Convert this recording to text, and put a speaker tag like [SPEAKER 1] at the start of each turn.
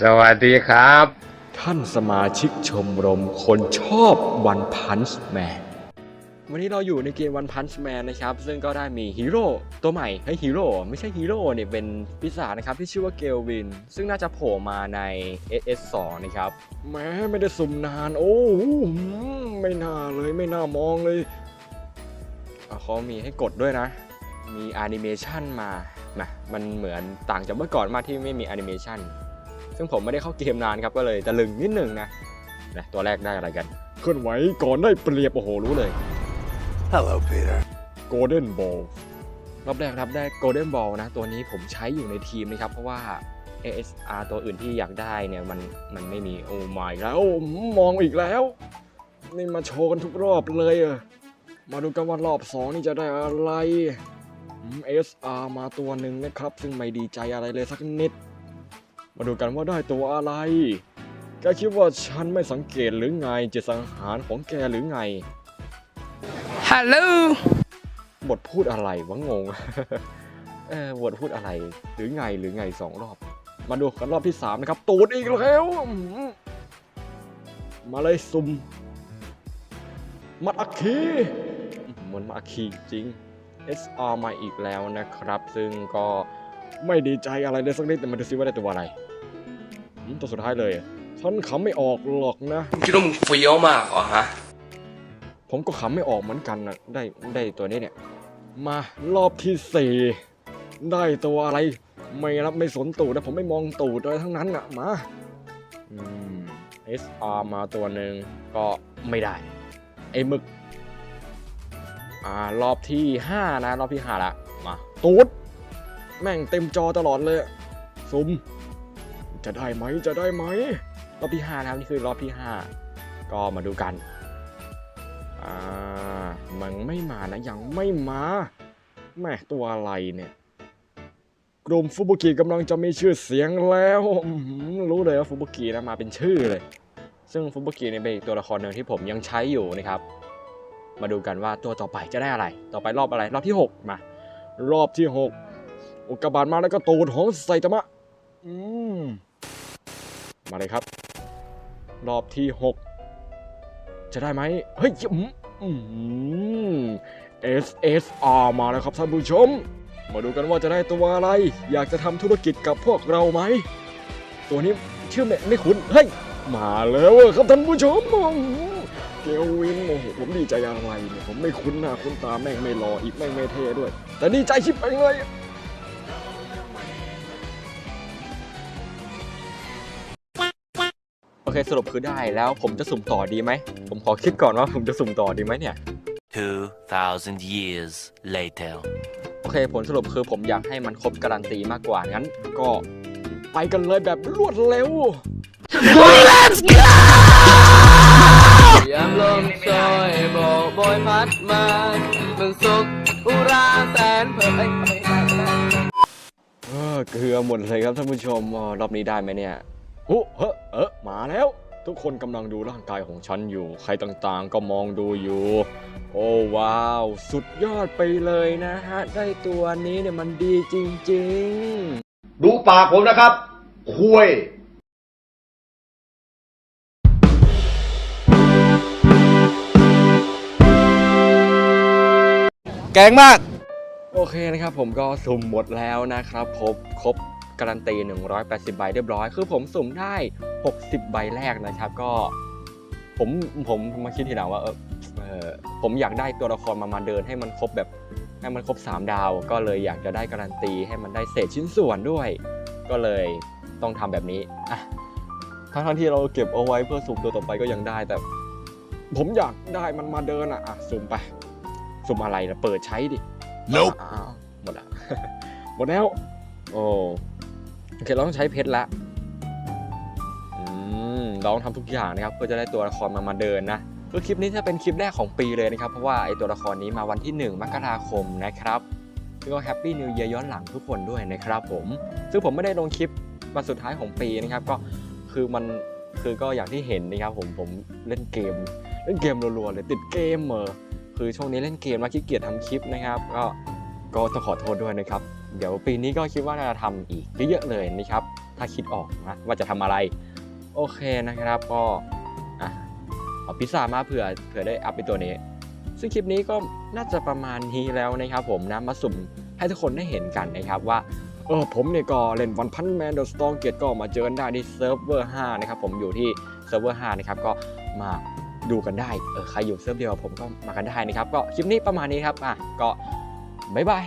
[SPEAKER 1] สวัสดีครับ
[SPEAKER 2] ท่านสมาชิกชมรมคนชอบวันพันช์แมนวันนี้เราอยู่ในเกมวันพันช์แมนนะครับ ซึ่งก็ได้มีฮีโร่ตัวใหม่ให้ฮีโร่ไม่ใช่ฮีโร่เนี่ยเป็นปีศาจนะครับที่ชื่อว่าเกลวิน ซึ่งน่าจะโผล่มาใน SS2 นะครับแม้ไม่ได้สุ่มนานโอ้หืมไม่น่าเลยไม่น่ามองเลยอะเขามีให้กดด้วยนะ มีแอนิเมชันมานะมันเหมือนต่างจากเมื่อก่อนมากที่ไม่มีแอนิเมชัน ซึ่งผมไม่ได้เข้าเกมนานครับก็เลยจะลึงนิดนึงนะนะตัวแรกได้อะไรกันเคลื่อนไหวก่อนได้เปรียบโอ้โหรู้เลย
[SPEAKER 3] Hello, Peter.
[SPEAKER 2] Golden Ball รอบแรกครับได้ Golden Ball นะ ตัวนี้ผมใช้อยู่ในทีมนะครับ เพราะว่า ASR ตัวอื่นที่อยากได้เนี่ยมันมันไม่มีโอ้ไม่แล้วมองอีกแล้ว นี่มาโชว์กันทุกรอบเลยอะมาดูกันว่ารอบสองนี่จะได้อะไรอืม ASR มาตัวหนึ่งนะครับ ซึ่งไม่ดีใจอะไรเลยสักนิด มาดูกันว่าได้ตัวอะไร แกคิดว่าฉันไม่สังเกตหรือไงเจตสังหารของแกหรือไง
[SPEAKER 4] Hello
[SPEAKER 2] บทพูดอะไรวะงง เออบทพูดอะไรหรือไงหรือไงสองรอบ มาดูกันรอบที่สามนะครับ ตูดอีกแล้วอื้อหือมาเลยซุ่ม มัดอัคคีอื้อหือมันมาอัคคีจริง SR มาอีกแล้วนะครับ ซึ่งก็ ไม่ดีใจอะไรเลยสักนิดแต่มาดูซิว่าได้ตัวอะไรอืมตัวสุดท้ายเลยฉันขำไม่ออกหรอกนะ
[SPEAKER 4] คิดว่ามึงเฟี้ยวมากเหรอฮะ
[SPEAKER 2] ผมก็ขำไม่ออกเหมือนกันนะได้ได้ตัวนี้เนี่ยมารอบที่สี่ได้ตัวอะไร ไม่รับไม่สนตูดนะผมไม่มองตูดอะไรทั้งนั้นอะมาอืม SR มาตัวหนึ่งก็ไม่ได้ ไอ้หมึก อ่ารอบที่5นะ รอบที่5ละมาตูด แม่งเต็มจอตลอดเลยซุมจะได้ไหมจะได้ไหมรอบที่5นะครับนี่คือรอบที่ 5 ก็มาดูกันอ่ามันไม่มานะยังไม่มาแม่ตัวอะไรเนี่ยกลุ่มฟูบุกิกำลังจะมีชื่อเสียงแล้วรู้เลยว่าฟูบุกินะมาเป็นชื่อเลย ซึ่งฟูบุกิเนี่ยเป็นอีกตัวละครหนึ่งที่ผมยังใช้อยู่นะครับ มาดูกันว่าตัวต่อไปจะได้อะไร ต่อไปรอบอะไร รอบที่ 6 มา รอบที่ 6 อุกกาบาตมาแล้วก็ตูดของไซตามะอืมมาเลยครับ รอบที่ 6 จะได้ไหมเฮ้ยอืมอืม SSR มาแล้วครับท่านผู้ชม มาดูกันว่าจะได้ตัวอะไร อยากจะทำธุรกิจกับพวกเราไหม ตัวนี้ชื่อไม่ไม่คุ้น เฮ้ย มาแล้วอะครับท่านผู้ชมโอ้โหเกลวินโอ้โหผมดีใจอะไรเนี่ยผมไม่คุ้นหน้าคุ้นตาแม่งไม่รออีกแม่งไม่เท่ด้วย แต่ดีใจชิบไปเลย เคสรุปคือได้แล้วผมจะสุ่มต่อดีไหม ผมขอคิดก่อนว่าผมจะสุ่มต่อดีไหมเนี่ย
[SPEAKER 3] 2,000 years later.
[SPEAKER 2] โอเคผลสรุปคือผมอยากให้มันครบการันตีมากกว่า งั้นก็ไปกันเลยแบบรวดเร็ว
[SPEAKER 5] ยามลมโชยโบกโบยพัดมามันสุขอุราแสนเผย
[SPEAKER 2] เออเกลือหมดเลยครับท่านผู้ชมอ๋อรอบนี้ได้ไหมเนี่ย โอ้เฮ้อเออมาแล้ว ทุกคนกำลังดูร่างกายของฉันอยู่ ใครต่างๆก็มองดูอยู่ โอ้ว้าว สุดยอดไปเลยนะฮะ ได้ตัวนี้เนี่ยมันดีจริงๆ
[SPEAKER 6] ดูปากผมนะครับคุย
[SPEAKER 4] แกงมาก
[SPEAKER 2] โอเคนะครับผมก็สุ่มหมดแล้วนะครับครบครบ การันตี 180 ใบเรียบร้อย คือผมสุ่มได้ 60 ใบแรกนะครับ ก็ผมผมมาคิดทีหลังว่าเออเออผมอยากได้ตัวละครมามาเดินให้มันครบแบบให้มันครบ 3 ดาว ก็เลยอยากจะได้การันตีให้มันได้เศษชิ้นส่วนด้วย ก็เลยต้องทำแบบนี้อะทั้งๆที่เราเก็บเอาไว้เพื่อสุ่มตัวต่อไปก็ยังได้แต่ ผมอยากได้มันมาเดินอะอะสุ่มไป สุ่มอะไรนะเปิดใช้ดิ
[SPEAKER 3] Nope
[SPEAKER 2] อ้าวหมดละหมดแล้ว โอ้โอเคเราต้องใช้เพชรละอืมเราต้องทำทุกอย่างนะครับเพื่อจะได้ตัวละครมามาเดินนะคือคลิปนี้จะเป็นคลิปแรกของปีเลยนะครับ เพราะว่าไอตัวละครนี้มาวันที่ 1 มกราคมนะครับแล้วก็แฮปปี้นิว e ย r ย้อนหลังทุกคนด้วยนะครับผม ซึ่งผมไม่ได้ลงคลิปวันสุดท้ายของปีนะครับ ก็คือมันคือก็อย่างที่เห็นนะครับผมผมเล่นเกม เล่นเกมรัวๆเลยติดเกมเมอร์คือช่วงนี้เล่นเกมแล้วขี้เกียจทำคลิปนะครับ ก็ก็ต้องขอโทษด้วยนะครับ เดี๋ยวปีนี้ก็คิดว่าจะทำอีกเยอะๆเลยนะครับ ถ้าคิดออกนะว่าจะทำอะไร โอเคนะครับก็อะเอาพิซซ่ามาเผื่อเผื่อได้อัพเป็นตัวนี้ ซึ่งคลิปนี้ก็น่าจะประมาณนี้แล้วนะครับผมนะมาสุ่มให้ทุกคนได้เห็นกันนะครับว่าเออผมเนี่ยก็เล่นวันพันแมนเดอะสตองเกตก็มาเจอกันได้ที่เซิร์ฟเวอร์5นะครับผมอยู่ที่เซิร์ฟเวอร์5นะครับก็มาดูกันได้เออใครอยู่เซิร์ฟเดียวผมก็มากันได้นะครับ ก็คลิปนี้ประมาณนี้ครับอะก็บ๊ายบาย